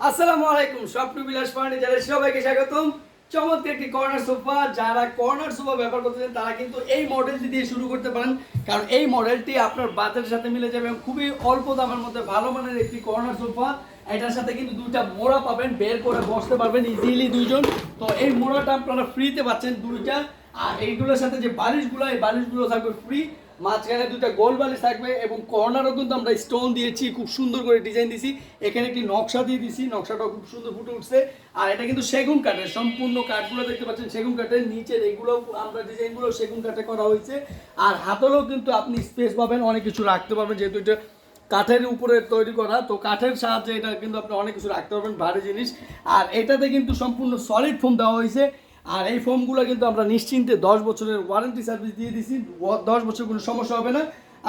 আসসালামু আলাইকুম, স্বপ্ন বিলাস ফার্নিচারের সবাইকে স্বাগতম। চমৎকার একটি কর্নার সোফা যারা কর্নার সোফা ব্যবহার করতেছেন তারা কিন্তু এই মডেলটি দিয়ে শুরু করতে পারেন। কারণ এই মডেলটি আপনার বাজেটের সাথে মিলে যাবে এবং খুবই অল্প দামের মধ্যে ভালো মানের একটি কর্নার সোফা এটার সাথে কিন্তু দুইটা মোড়া পাবেন, বের করে বসতে পারবেন ইজিলি দুইজন। তো এই মোড়াটা আপনারা ফ্রিতে পাচ্ছেন দুইটা। আর এইগুলোর সাথে যে বালিশগুলো, এই বালিশগুলো থাকবে ফ্রি মাঝখানে দুটো গোল বালিশ থাকবে এবং কর্নারও কিন্তু আমরা স্টোন দিয়েছি, খুব সুন্দর করে ডিজাইন দিছি। এখানে একটি নকশা দিয়ে দিছি, নকশাটাও খুব সুন্দর ফুটে উঠছে। আর এটা কিন্তু সেগুন কাঠের, সম্পূর্ণ কাঠগুলো দেখতে পাচ্ছেন সেগুন কাঠের। নিচের এইগুলো আমরা ডিজাইনগুলো সেগুন কাঠে করা হয়েছে। আর হাতলেও কিন্তু আপনি স্পেস পাবেন, অনেক কিছু রাখতে পারবেন, যেহেতু এটা কাঠের উপরে তৈরি করা। তো কাঠের সাহায্যে এটা কিন্তু আপনি অনেক কিছু রাখতে পারবেন, ভারী জিনিস। আর এটাতে কিন্তু সম্পূর্ণ সলিড ফোম দেওয়া হয়েছে। আর এই ফোমগুলো কিন্তু আমরা নিশ্চিন্তে দশ বছরের ওয়ারেন্টি সার্ভিস দিয়ে দিছি। দশ বছর কোনো সমস্যা হবে না।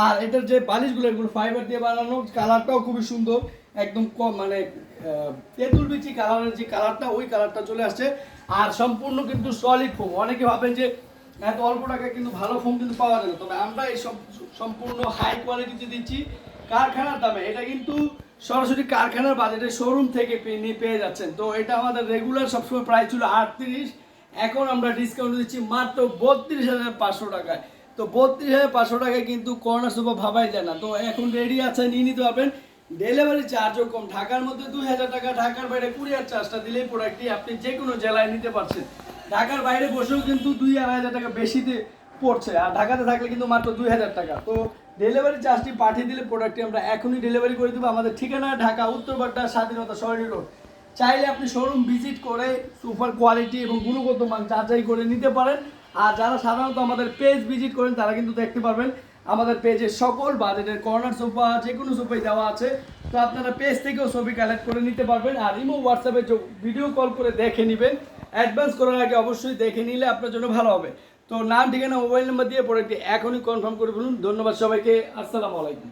আর এটার যে বালিশগুলো এগুলো ফাইবার দিয়ে বানানো কালারটাও খুবই সুন্দর, একদম কম মানে তেঁতুল বিচি কালারের যে কালারটা ওই কালারটা চলে আসছে। আর সম্পূর্ণ কিন্তু সলিড ফোম অনেকে ভাবেন যে এত অল্প টাকায় কিন্তু ভালো ফোম কিন্তু পাওয়া যায় তবে আমরা এই সব সম্পূর্ণ হাই কোয়ালিটিতে দিচ্ছি, কারখানার দামে, এটা কিন্তু সরাসরি কারখানার বাজেটে শোরুম থেকে নিয়ে পেয়ে যাচ্ছেন। তো এটা আমাদের রেগুলার সবসময় প্রাইস ছিল আটত্রিশ। এখন আমরা ডিসকাউন্ট দিচ্ছি মাত্র বত্রিশ হাজার পাঁচশো টাকায়। তো বত্রিশ হাজার পাঁচশো টাকায় কিন্তু করোনা সোফা ভাবাই যায় না। তো এখন রেডি আছে নিয়ে নিতে পারবেন। ডেলিভারি চার্জও কম। ঢাকার মধ্যে দুই হাজার টাকা, ঢাকার বাইরে কুরিয়ার চার্জটা দিলেই প্রোডাক্টটি আপনি যে কোনো জেলায় নিতে পারছেন। ঢাকার বাইরে বসেও কিন্তু দুই আড়াই হাজার টাকা বেশিতে পড়ছে। আর ঢাকাতে থাকলে কিন্তু মাত্র দুই হাজার টাকা। তো ডেলিভারি চার্জটি পাঠিয়ে দিলে প্রোডাক্টটি আমরা এখনই ডেলিভারি করে দেবো। আমাদের ঠিকানা ঢাকা, উত্তরবাড্ডা, স্বাধীনতা, সরণি রোড। চাইলে আপনি শোরুম ভিজিট করে সুপার কোয়ালিটি এবং গুণগত মান যাচাই করে নিতে পারেন। আর যারা সাধারণত আমাদের পেজ ভিজিট করেন, তারা কিন্তু দেখতে পারবেন আমাদের পেজে সকল বাজেটের কর্নার সোফা যে কোনো সোফাই দেওয়া আছে। তো আপনারা পেজ থেকেও ছবি কালেক্ট করে নিতে পারবেন। আর ইমো হোয়াটসঅ্যাপে ভিডিও কল করে দেখে নেবেন। অ্যাডভান্স করার আগে অবশ্যই দেখে নিলে আপনার জন্য ভালো হবে। তো নাম, ঠিকানা মোবাইল নাম্বার দিয়ে প্রোডাক্টটি এখনই কনফার্ম করে ফেলুন। ধন্যবাদ সবাইকে। আসসালামু আলাইকুম।